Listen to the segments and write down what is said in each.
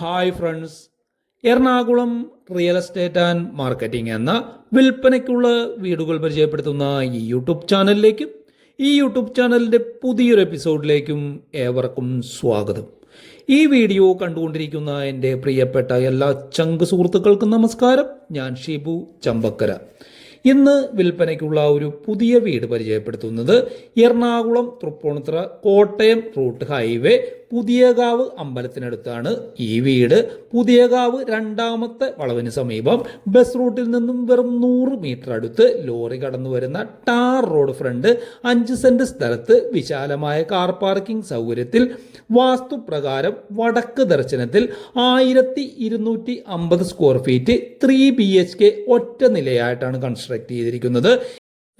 Hi friends Ernakulam real estate and marketing എന്ന വിൽപ്പനയ്ക്കുള്ള വീടുകൾ പരിചയപ്പെടുത്തുന്ന ഈ യൂട്യൂബ് ചാനലിലേക്കും ഈ യൂട്യൂബ് ചാനലിന്റെ പുതിയൊരു എപ്പിസോഡിലേക്കും ഏവർക്കും സ്വാഗതം. ഈ വീഡിയോ കണ്ടുകൊണ്ടിരിക്കുന്ന എന്റെ പ്രിയപ്പെട്ട എല്ലാ ചങ്ക് സുഹൃത്തുക്കൾക്കും നമസ്കാരം. ഞാൻ ഷിബു ചമ്പക്കര. ഇന്ന് വിൽപ്പനയ്ക്കുള്ള ഒരു പുതിയ വീട് പരിചയപ്പെടുത്തുന്നത് എറണാകുളം തൃപ്പൂണിത്തുറ കോട്ടയം റൂട്ട് ഹൈവേ പുതിയകാവ് അമ്പലത്തിനടുത്താണ് ഈ വീട്. പുതിയകാവ് രണ്ടാമത്തെ വളവിന് സമീപം. ബസ് റൂട്ടിൽ നിന്നും വെറും നൂറ് മീറ്റർ അടുത്ത് ലോറി കടന്നു വരുന്ന ടാർ റോഡ് ഫ്രണ്ട് അഞ്ച് സെന്റ് സ്ഥലത്ത് വിശാലമായ കാർ പാർക്കിംഗ് സൗകര്യത്തിൽ വാസ്തുപ്രകാരം വടക്ക് ദർശനത്തിൽ ആയിരത്തി ഇരുന്നൂറ്റി അമ്പത് square feet three B H K ഒറ്റ നിലയായിട്ടാണ് കൺസ്ട്രക്ട് ചെയ്തിരിക്കുന്നത്.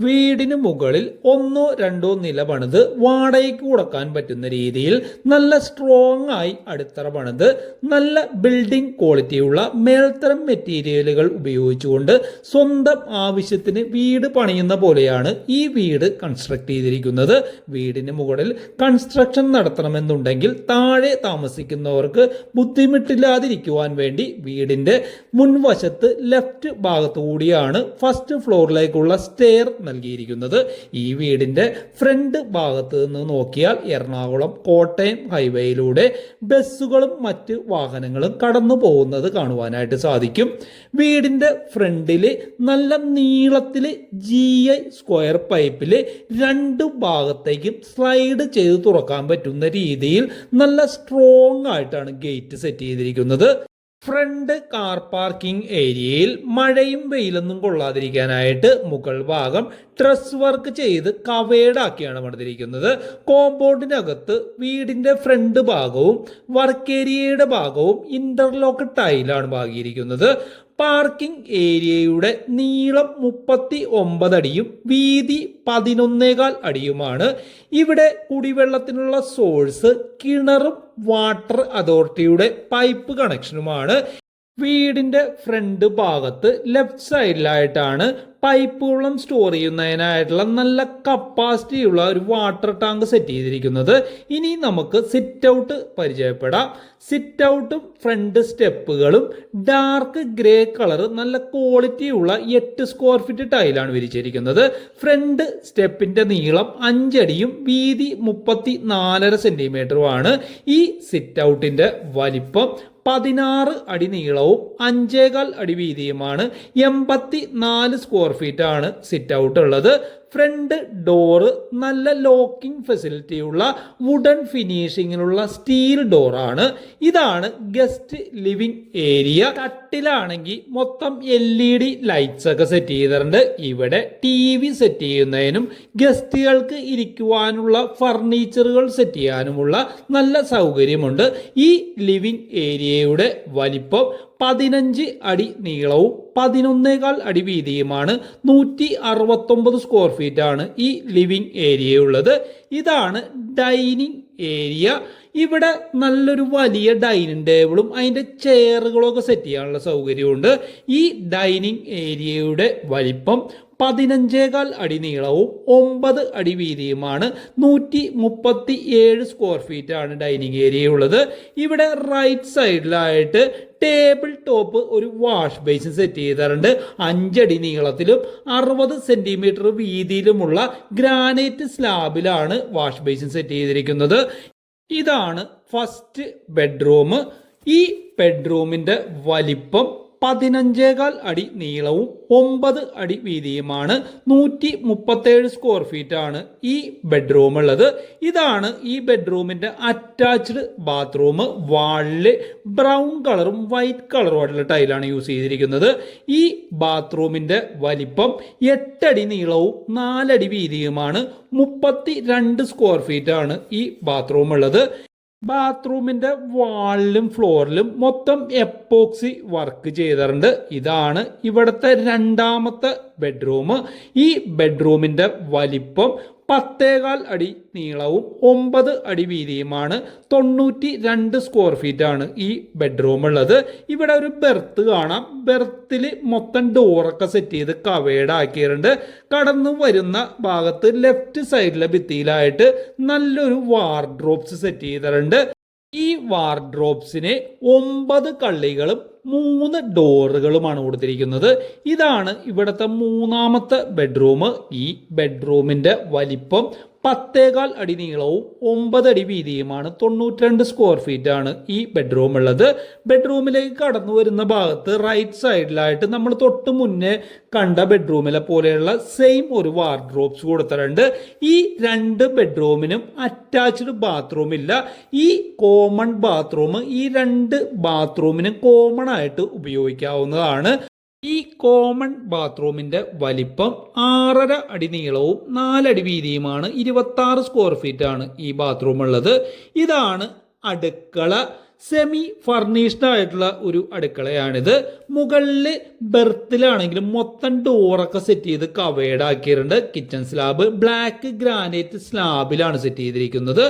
വീടിന് മുകളിൽ ഒന്നോ രണ്ടോ നില പണിത് വാടകയ്ക്ക് കൊടുക്കാൻ പറ്റുന്ന രീതിയിൽ നല്ല സ്ട്രോങ് ആയി അടിത്തറ പണിത് നല്ല ബിൽഡിംഗ് ക്വാളിറ്റിയുള്ള മേൽത്തരം മെറ്റീരിയലുകൾ ഉപയോഗിച്ചുകൊണ്ട് സ്വന്തം ആവശ്യത്തിന് വീട് പണിയുന്ന പോലെയാണ് ഈ വീട് കൺസ്ട്രക്ട് ചെയ്തിരിക്കുന്നത്. വീടിന് മുകളിൽ കൺസ്ട്രക്ഷൻ നടത്തണമെന്നുണ്ടെങ്കിൽ താഴെ താമസിക്കുന്നവർക്ക് ബുദ്ധിമുട്ടില്ലാതിരിക്കുവാൻ വേണ്ടി വീടിന്റെ മുൻവശത്ത് ലെഫ്റ്റ് ഭാഗത്തു കൂടിയാണ് ഫസ്റ്റ് ഫ്ലോറിലേക്കുള്ള സ്റ്റെയർ നൽകിയിരിക്കുന്നത്. ഈ വീടിന്റെ ഫ്രണ്ട് ഭാഗത്ത് നിന്ന് നോക്കിയാൽ എറണാകുളം കോട്ടയം ഹൈവേയിലൂടെ ബസ്സുകളും മറ്റ് വാഹനങ്ങളും കടന്നു പോകുന്നത് കാണുവാനായിട്ട് സാധിക്കും. വീടിന്റെ ഫ്രണ്ടിൽ നല്ല നീളത്തിൽ ജി ഐ സ്ക്വയർ പൈപ്പിൽ രണ്ട് ഭാഗത്തേക്കും സ്ലൈഡ് ചെയ്ത് തുറക്കാൻ പറ്റുന്ന രീതിയിൽ നല്ല സ്ട്രോങ് ആയിട്ടാണ് ഗേറ്റ് സെറ്റ് ചെയ്തിരിക്കുന്നത്. ഫ്രണ്ട് കാർ പാർക്കിംഗ് ഏരിയയിൽ മഴയും വെയിലൊന്നും കൊള്ളാതിരിക്കാനായിട്ട് മുകൾ ഭാഗം ട്രസ് വർക്ക് ചെയ്ത് കവേഡാക്കിയാണ് പണിതിരിക്കുന്നത്. കോമ്പൗണ്ടിനകത്ത് വീടിന്റെ ഫ്രണ്ട് ഭാഗവും വർക്ക് ഏരിയയുടെ ഭാഗവും ഇന്റർലോക്ക് ടൈലാണ് പാകിയിരിക്കുന്നത്. പാർക്കിംഗ് ഏരിയയുടെ നീളം മുപ്പത്തി ഒമ്പത് അടിയും വീതി പതിനൊന്നേകാൽ അടിയുമാണ്. ഇവിടെ കുടിവെള്ളത്തിനുള്ള സോഴ്സ് കിണറും വാട്ടർ അതോറിറ്റിയുടെ പൈപ്പ് കണക്ഷനുമാണ്. വീടിന്റെ ഫ്രണ്ട് ഭാഗത്ത് ലെഫ്റ്റ് സൈഡിലായിട്ടാണ് പൈപ്പ് വെള്ളം സ്റ്റോർ ചെയ്യുന്നതിനായിട്ടുള്ള നല്ല കപ്പാസിറ്റിയുള്ള ഒരു വാട്ടർ ടാങ്ക് സെറ്റ് ചെയ്തിരിക്കുന്നത്. ഇനി നമുക്ക് സിറ്റ് ഔട്ട് പരിചയപ്പെടാം. സിറ്റ് ഔട്ടും ഫ്രണ്ട് സ്റ്റെപ്പുകളും ഡാർക്ക് ഗ്രേ കളർ നല്ല ക്വാളിറ്റിയുള്ള എട്ട് സ്ക്വയർ ഫീറ്റ് ടൈലാണ് വിരിച്ചിരിക്കുന്നത്. ഫ്രണ്ട് സ്റ്റെപ്പിന്റെ നീളം അഞ്ചടിയും വീതി മുപ്പത്തി നാലര സെന്റിമീറ്ററുമാണ് ഈ സിറ്റ് ഔട്ടിന്റെ വലിപ്പം പതിനാറ് അടി നീളവും അഞ്ചേകാൽ അടി വീതിയുമാണ് എൺപത്തി നാല് സ്ക്വയർ ഫീറ്റ് ആണ് സിറ്റ് ഔട്ട് ഉള്ളത്. ഫ്രണ്ട് ഡോറ് നല്ല ലോക്കിംഗ് ഫെസിലിറ്റിയുള്ള വുഡൻ ഫിനിഷിങ്ങിലുള്ള സ്റ്റീൽ ഡോറാണ് ഇതാണ് ഗസ്റ്റ് ലിവിംഗ് ഏരിയ കട്ടിലാണെങ്കിൽ മൊത്തം എൽ ഇ ഡി ലൈറ്റ്സ് ഒക്കെ സെറ്റ് ചെയ്തിട്ടുണ്ട്. ഇവിടെ ടി വി സെറ്റ് ചെയ്യുന്നതിനും ഗസ്റ്റുകൾക്ക് ഇരിക്കുവാനുള്ള ഫർണിച്ചറുകൾ സെറ്റ് ചെയ്യാനുമുള്ള നല്ല സൗകര്യമുണ്ട്. ഈ ലിവിംഗ് ഏരിയയുടെ വലിപ്പം പതിനഞ്ച് അടി നീളവും പതിനൊന്നേകാൽ അടി വീതിയുമാണ് നൂറ്റി അറുപത്തൊമ്പത് സ്ക്വയർ ഫീറ്റ് ആണ് ഈ ലിവിംഗ് ഏരിയ ഉള്ളത്. ഇതാണ് ഡൈനിങ് ഏരിയ ഇവിടെ നല്ലൊരു വലിയ ഡൈനിങ് ടേബിളും അതിന്റെ ചെയറുകളൊക്കെ സെറ്റ് ചെയ്യാനുള്ള സൗകര്യമുണ്ട്. ഈ ഡൈനിങ് ഏരിയയുടെ വലിപ്പം പതിനഞ്ചേകാൽ അടി നീളവും ഒമ്പത് അടി വീതിയുമാണ്. നൂറ്റി മുപ്പത്തി ഏഴ് സ്ക്വയർ ഫീറ്റ് ആണ് ഡൈനിങ് ഏരിയ ഉള്ളത്. ഇവിടെ റൈറ്റ് സൈഡിലായിട്ട് ടേബിൾ ടോപ്പ് ഒരു വാഷ് ബേസിൻ സെറ്റ് ചെയ്തിട്ടുണ്ട്. അഞ്ചടി നീളത്തിലും അറുപത് സെന്റിമീറ്റർ വീതിയിലുമുള്ള ഗ്രാനൈറ്റ് സ്ലാബിലാണ് വാഷ് ബേസിൻ സെറ്റ് ചെയ്തിരിക്കുന്നത്. ഇതാണ് ഫസ്റ്റ് ബെഡ്റൂം. ഈ ബെഡ്റൂമിന്റെ വലിപ്പം പതിനഞ്ചേകാൽ അടി നീളവും ഒമ്പത് അടി വീതിയുമാണ്. നൂറ്റി മുപ്പത്തേഴ് സ്ക്വയർ ഫീറ്റ് ആണ് ഈ ബെഡ്റൂം ഉള്ളത്. ഇതാണ് ഈ ബെഡ്റൂമിന്റെ അറ്റാച്ച്ഡ് ബാത്റൂം വാളിൽ ബ്രൗൺ കളറും വൈറ്റ് കളറും ആയിട്ടുള്ള ടൈലാണ് യൂസ് ചെയ്തിരിക്കുന്നത്. ഈ ബാത്റൂമിന്റെ വലിപ്പം എട്ടടി നീളവും നാലടി വീതിയുമാണ്. മുപ്പത്തി രണ്ട് സ്ക്വയർ ഫീറ്റ് ആണ് ഈ ബാത്റൂം ഉള്ളത്. ബാത്റൂമിന്റെ വാളിലും ഫ്ലോറിലും മൊത്തം എപ്പോക്സി വർക്ക് ചെയ്തിട്ടുണ്ട്. ഇതാണ് ഇവിടുത്തെ രണ്ടാമത്തെ ബെഡ്റൂം. ഈ ബെഡ്റൂമിന്റെ വലിപ്പം പത്തേകാൽ അടി നീളവും ഒമ്പത് അടി വീതിയുമാണ്. തൊണ്ണൂറ്റി രണ്ട് സ്ക്വയർ ആണ് ഈ ബെഡ്റൂം ഉള്ളത്. ഇവിടെ ഒരു ബെർത്ത് കാണാം. ബെർത്തിൽ മൊത്തം ഡോറൊക്കെ സെറ്റ് ചെയ്ത് കവേഡ് ആക്കിയിട്ടുണ്ട് കടന്നു വരുന്ന ഭാഗത്ത് ലെഫ്റ്റ് സൈഡിലെ ഭിത്തിയിലായിട്ട് നല്ലൊരു വാർഡ്രോബ്സ് സെറ്റ് ചെയ്തിട്ടുണ്ട്. ഈ വാർഡ്രോബ്സിനെ ഒമ്പത് കള്ളികളും മൂന്ന് ഡോറുകളുമാണ് കൊടുത്തിരിക്കുന്നത്. ഇതാണ് ഇവിടുത്തെ മൂന്നാമത്തെ ബെഡ്റൂം. ഈ ബെഡ്റൂമിന്റെ വലിപ്പം പത്തേകാൽ അടി നീളവും ഒമ്പത് അടി വീതിയുമാണ് തൊണ്ണൂറ്റിരണ്ട് സ്ക്വയർ ഫീറ്റ് ആണ് ഈ ബെഡ്റൂം ഉള്ളത്. ബെഡ്റൂമിലേക്ക് കടന്നു വരുന്ന ഭാഗത്ത് റൈറ്റ് സൈഡിലായിട്ട് നമ്മൾ തൊട്ട് മുന്നേ കണ്ട ബെഡ്റൂമിലെ പോലെയുള്ള സെയിം ഒരു വാർഡ്രോബ്സ് കൊടുത്തിട്ടുണ്ട്. ഈ രണ്ട് ബെഡ്റൂമിനും അറ്റാച്ച്ഡ് ബാത്റൂം ഇല്ല. ഈ കോമൺ ബാത്റൂം ഈ രണ്ട് ബാത്റൂമിനും കോമൺ ആയിട്ട് ഉപയോഗിക്കാവുന്നതാണ്. ഈ കോമൺ ബാത്റൂമിന്റെ വലിപ്പം ആറര അടി നീളവും നാലടി വീതിയുമാണ് ഇരുപത്തി സ്ക്വയർ ഫീറ്റ് ആണ് ഈ ബാത്റൂം ഉള്ളത്. ഇതാണ് അടുക്കള. സെമി ഫർണിഷ്ഡ് ആയിട്ടുള്ള ഒരു അടുക്കളയാണിത്. മുകളിൽ ബെർത്തിലാണെങ്കിലും മൊത്തം ഡോറൊക്കെ സെറ്റ് ചെയ്ത് കവേഡ് ആക്കിയിട്ടുണ്ട്. കിച്ചൺ സ്ലാബ് ബ്ലാക്ക് ഗ്രാനൈറ്റ് സ്ലാബിലാണ് സെറ്റ് ചെയ്തിരിക്കുന്നത്.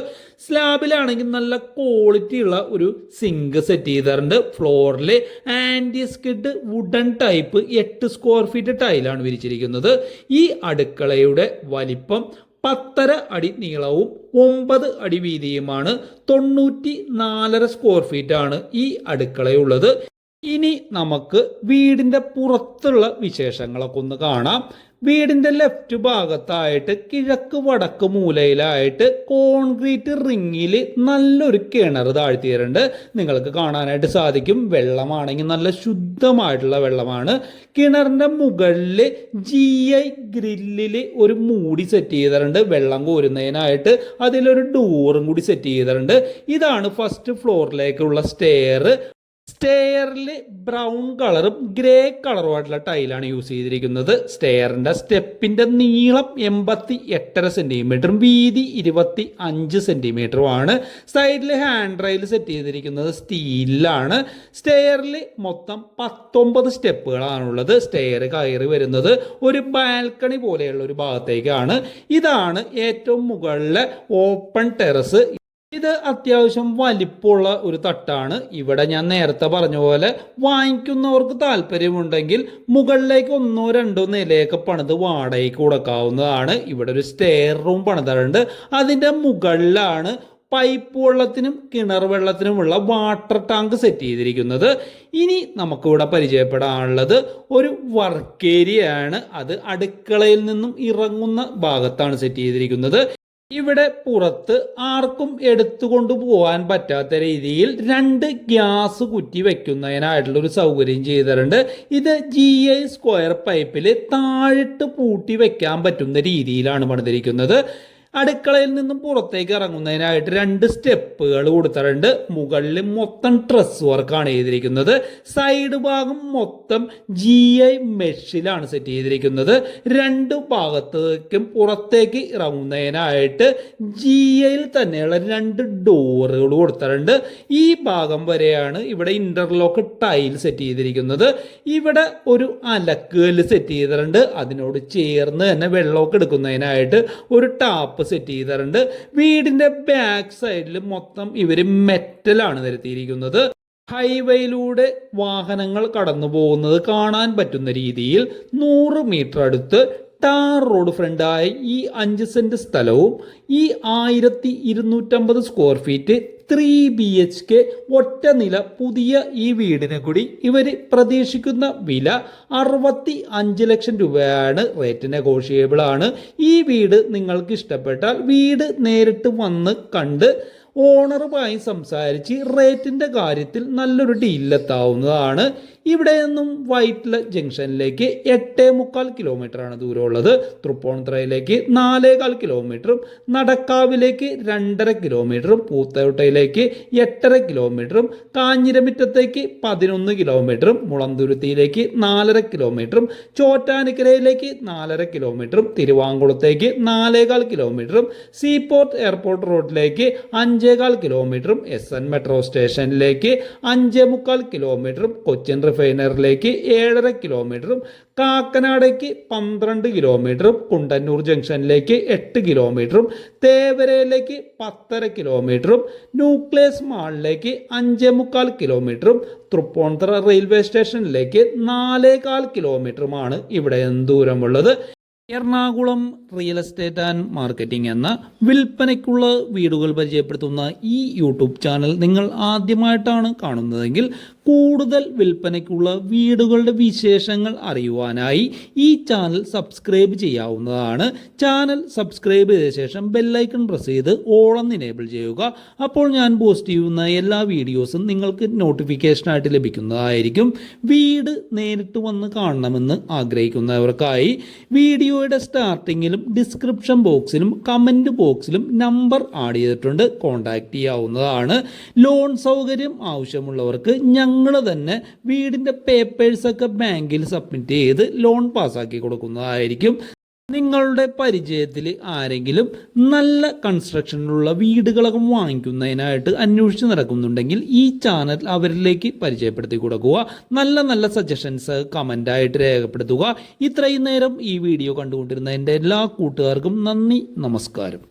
സ്ലാബിലാണെങ്കിൽ നല്ല ക്വാളിറ്റി ഉള്ള ഒരു സിങ്ക് സെറ്റ് ചെയ്തിട്ടുണ്ട്. ഫ്ലോറിൽ ആന്റി സ്കിഡ് വുഡൻ ടൈപ്പ് എട്ട് സ്ക്വയർ ഫീറ്റ് ടൈലാണ് വിരിച്ചിരിക്കുന്നത്. ഈ അടുക്കളയുടെ വലിപ്പം പത്തര അടി നീളവും ഒമ്പത് അടി വീതിയുമാണ് തൊണ്ണൂറ്റി നാലര സ്ക്വയർ ഫീറ്റ് ആണ് ഈ അടുക്കളയുള്ളത്. ഇനി നമുക്ക് വീടിന്റെ പുറത്തുള്ള വിശേഷങ്ങളൊക്കെ ഒന്ന് കാണാം. വീടിന്റെ ലെഫ്റ്റ് ഭാഗത്തായിട്ട് കിഴക്ക് വടക്ക് മൂലയിലായിട്ട് കോൺക്രീറ്റ് റിങ്ങിൽ നല്ലൊരു കിണർ താഴ്ത്തിയിട്ടുണ്ട്. നിങ്ങൾക്ക് കാണാനായിട്ട് സാധിക്കും. വെള്ളമാണെങ്കിൽ നല്ല ശുദ്ധമായിട്ടുള്ള വെള്ളമാണ്. കിണറിന്റെ മുകളിൽ ജി ഐ ഗ്രില്ലിൽ ഒരു മൂടി സെറ്റ് ചെയ്തിട്ടുണ്ട്. വെള്ളം കോരുന്നതിനായിട്ട് അതിലൊരു ഡോറും കൂടി സെറ്റ് ചെയ്തിട്ടുണ്ട്. ഇതാണ് ഫസ്റ്റ് ഫ്ലോറിലേക്കുള്ള സ്റ്റെയർ സ്റ്റെയറിൽ ബ്രൗൺ കളറും ഗ്രേ കളറും ആയിട്ടുള്ള ടൈലാണ് യൂസ് ചെയ്തിരിക്കുന്നത്. സ്റ്റെയറിന്റെ സ്റ്റെപ്പിന്റെ നീളം എൺപത്തി എട്ടര സെന്റിമീറ്ററും വീതി ഇരുപത്തി അഞ്ച് സെന്റിമീറ്ററുമാണ് സൈഡിൽ ഹാൻഡ് റെയിൽ സെറ്റ് ചെയ്തിരിക്കുന്നത് സ്റ്റീലിലാണ്. സ്റ്റെയറിൽ മൊത്തം പത്തൊമ്പത് സ്റ്റെപ്പുകളാണുള്ളത്. സ്റ്റെയർ കയറി വരുന്നത് ഒരു ബാൽക്കണി പോലെയുള്ള ഒരു ഭാഗത്തേക്കാണ്. ഇതാണ് ഏറ്റവും മുകളിലെ ഓപ്പൺ ടെറസ്. ഇത് അത്യാവശ്യം വലിപ്പമുള്ള ഒരു തട്ടാണ്. ഇവിടെ ഞാൻ നേരത്തെ പറഞ്ഞ പോലെ വാങ്ങിക്കുന്നവർക്ക് താല്പര്യമുണ്ടെങ്കിൽ മുകളിലേക്ക് ഒന്നോ രണ്ടോ നിലയൊക്കെ പണിത് വാടകയ്ക്ക് കൊടുക്കാവുന്നതാണ്. ഇവിടെ ഒരു സ്റ്റെയർ റൂം പണിതിട്ടുണ്ട് അതിന്റെ മുകളിലാണ് പൈപ്പ് വെള്ളത്തിനും കിണർ വെള്ളത്തിനുമുള്ള വാട്ടർ ടാങ്ക് സെറ്റ് ചെയ്തിരിക്കുന്നത്. ഇനി നമുക്കിവിടെ പരിചയപ്പെടാനുള്ളത് ഒരു വർക്ക് ആണ്. അത് അടുക്കളയിൽ നിന്നും ഇറങ്ങുന്ന ഭാഗത്താണ് സെറ്റ് ചെയ്തിരിക്കുന്നത്. ഇവിടെ പുറത്ത് ആർക്കും എടുത്തുകൊണ്ട് പോകാൻ പറ്റാത്ത രീതിയിൽ രണ്ട് ഗ്യാസ് കുറ്റി വെക്കുന്നതിനായിട്ടുള്ള ഒരു സൗകര്യം ചെയ്തിട്ടുണ്ട്. ഇത് ജി ഐ സ്ക്വയർ പൈപ്പിൽ താഴിട്ട് പൂട്ടി വെക്കാൻ പറ്റുന്ന രീതിയിലാണ് പണിതിരിക്കുന്നത്. അടുക്കളയിൽ നിന്നും പുറത്തേക്ക് ഇറങ്ങുന്നതിനായിട്ട് രണ്ട് സ്റ്റെപ്പുകൾ കൊടുത്തിട്ടുണ്ട്. മുകളിൽ മൊത്തം ട്രസ് വർക്കാണ് ചെയ്തിരിക്കുന്നത്. സൈഡ് ഭാഗം മൊത്തം ജി ഐ മെഷിലാണ് സെറ്റ് ചെയ്തിരിക്കുന്നത്. രണ്ട് ഭാഗത്തേക്കും പുറത്തേക്ക് ഇറങ്ങുന്നതിനായിട്ട് ജി ഐയിൽ തന്നെയുള്ള രണ്ട് ഡോറുകൾ കൊടുത്തിട്ടുണ്ട്. ഈ ഭാഗം വരെയാണ് ഇവിടെ ഇന്റർലോക്ക് ടൈൽ സെറ്റ് ചെയ്തിരിക്കുന്നത്. ഇവിടെ ഒരു അലക്കുകല്ല് സെറ്റ് ചെയ്തിട്ടുണ്ട്. അതിനോട് ചേർന്ന് തന്നെ വെള്ളമൊക്കെ എടുക്കുന്നതിനായിട്ട് ഒരു ടാപ്പ് സെറ്റ് ചെയ്തിട്ടുണ്ട്. വീടിന്റെ ബാക്ക് സൈഡിൽ മൊത്തം ഇവർ മെറ്റലാണ് നിരത്തിയിരിക്കുന്നത് ഹൈവേയിലൂടെ വാഹനങ്ങൾ കടന്നു പോകുന്നത് കാണാൻ പറ്റുന്ന രീതിയിൽ നൂറ് മീറ്റർ അടുത്ത് ടാർ റോഡ് ഫ്രണ്ടായ ഈ അഞ്ച് സെന്റ് സ്ഥലവും ഈ ആയിരത്തി ഇരുന്നൂറ്റമ്പത് square feet three B H K ഒറ്റ നില പുതിയ ഈ വീടിനെ കൂടി ഇവർ പ്രതീക്ഷിക്കുന്ന വില അറുപത്തി അഞ്ച് ലക്ഷം രൂപയാണ്. റേറ്റ് നെഗോഷിയബിൾ ആണ്. ഈ വീട് നിങ്ങൾക്ക് ഇഷ്ടപ്പെട്ടാൽ വീട് നേരിട്ട് വന്ന് കണ്ട് ഓണറുമായി സംസാരിച്ച് റേറ്റിന്റെ കാര്യത്തിൽ നല്ലൊരു ഡീലെത്താവുന്നതാണ് ഇവിടെ നിന്നും വൈറ്റ്ല ജംഗ്ഷനിലേക്ക് എട്ടേ മുക്കാൽ കിലോമീറ്ററാണ് ദൂരമുള്ളത്. തൃപ്പൂണിത്തുറയിലേക്ക് നാലേകാൽ കിലോമീറ്ററും നടക്കാവിലേക്ക് രണ്ടര കിലോമീറ്ററും പൂത്തോട്ടയിലേക്ക് എട്ടര കിലോമീറ്ററും കാഞ്ഞിരമിറ്റത്തേക്ക് പതിനൊന്ന് കിലോമീറ്ററും മുളന്തുരുത്തിയിലേക്ക് നാലര കിലോമീറ്ററും ചോറ്റാനിക്കരയിലേക്ക് നാലര കിലോമീറ്ററും തിരുവാങ്കുളത്തേക്ക് നാലേകാൽ കിലോമീറ്ററും സീപോർട്ട് എയർപോർട്ട് റോഡിലേക്ക് അഞ്ചേകാൽ കിലോമീറ്ററും എസ് എൻ മെട്രോ സ്റ്റേഷനിലേക്ക് അഞ്ചേ മുക്കാൽ കിലോമീറ്ററും കൊച്ചിൻ റിഫൈനറിലേക്ക് ഏഴര കിലോമീറ്ററും കാക്കനാടേക്ക് പന്ത്രണ്ട് കിലോമീറ്ററും കുണ്ടന്നൂർ ജംഗ്ഷനിലേക്ക് എട്ട് കിലോമീറ്ററും തേവരയിലേക്ക് പത്തര കിലോമീറ്ററും ന്യൂക്ലിയസ് മാളിലേക്ക് അഞ്ചേ മുക്കാൽ കിലോമീറ്ററും തൃപ്പൂണിത്തുറ റെയിൽവേ സ്റ്റേഷനിലേക്ക് നാലേകാൽ കിലോമീറ്ററുമാണ് ഇവിടെ ദൂരമുള്ളത്. Ernakulam real estate and marketing എന്ന വിൽപ്പനയ്ക്കുള്ള വീടുകൾ പരിചയപ്പെടുത്തുന്ന ഈ യൂട്യൂബ് ചാനൽ നിങ്ങൾ ആദ്യമായിട്ടാണ് കാണുന്നതെങ്കിൽ കൂടുതൽ വിൽപ്പനയ്ക്കുള്ള വീടുകളുടെ വിശേഷങ്ങൾ അറിയുവാനായി ഈ ചാനൽ സബ്സ്ക്രൈബ് ചെയ്യാവുന്നതാണ്. ചാനൽ സബ്സ്ക്രൈബ് ചെയ്ത ശേഷം ബെല്ലൈക്കൺ പ്രസ് ചെയ്ത് ഓളം എനേബിൾ ചെയ്യുക. അപ്പോൾ ഞാൻ പോസ്റ്റ് ചെയ്യുന്ന എല്ലാ വീഡിയോസും നിങ്ങൾക്ക് നോട്ടിഫിക്കേഷനായിട്ട് ലഭിക്കുന്നതായിരിക്കും. വീട് നേരിട്ട് വന്ന് കാണണമെന്ന് ആഗ്രഹിക്കുന്നവർക്കായി വീഡിയോയുടെ സ്റ്റാർട്ടിങ്ങിലും ഡിസ്ക്രിപ്ഷൻ ബോക്സിലും കമന്റ് ബോക്സിലും നമ്പർ ആഡ് ചെയ്തിട്ടുണ്ട്. കോൺടാക്റ്റ് ചെയ്യാവുന്നതാണ്. ലോൺ സൗകര്യം ആവശ്യമുള്ളവർക്ക് ഞങ്ങൾ തന്നെ വീടിന്റെ പേപ്പേഴ്സൊക്കെ ബാങ്കിൽ സബ്മിറ്റ് ചെയ്ത് ലോൺ പാസ്സാക്കി കൊടുക്കുന്നതായിരിക്കും. നിങ്ങളുടെ പരിചയത്തിൽ ആരെങ്കിലും നല്ല കൺസ്ട്രക്ഷനിലുള്ള വീടുകളൊക്കെ വാങ്ങിക്കുന്നതിനായിട്ട് അന്വേഷിച്ച് നടക്കുന്നുണ്ടെങ്കിൽ ഈ ചാനൽ അവരിലേക്ക് പരിചയപ്പെടുത്തി കൊടുക്കുക. നല്ല നല്ല സജഷൻസ് കമന്റായിട്ട് രേഖപ്പെടുത്തുക. ഇത്രയും നേരം ഈ വീഡിയോ കണ്ടുകൊണ്ടിരുന്ന എന്റെ എല്ലാ കൂട്ടുകാർക്കും നന്ദി നമസ്കാരം.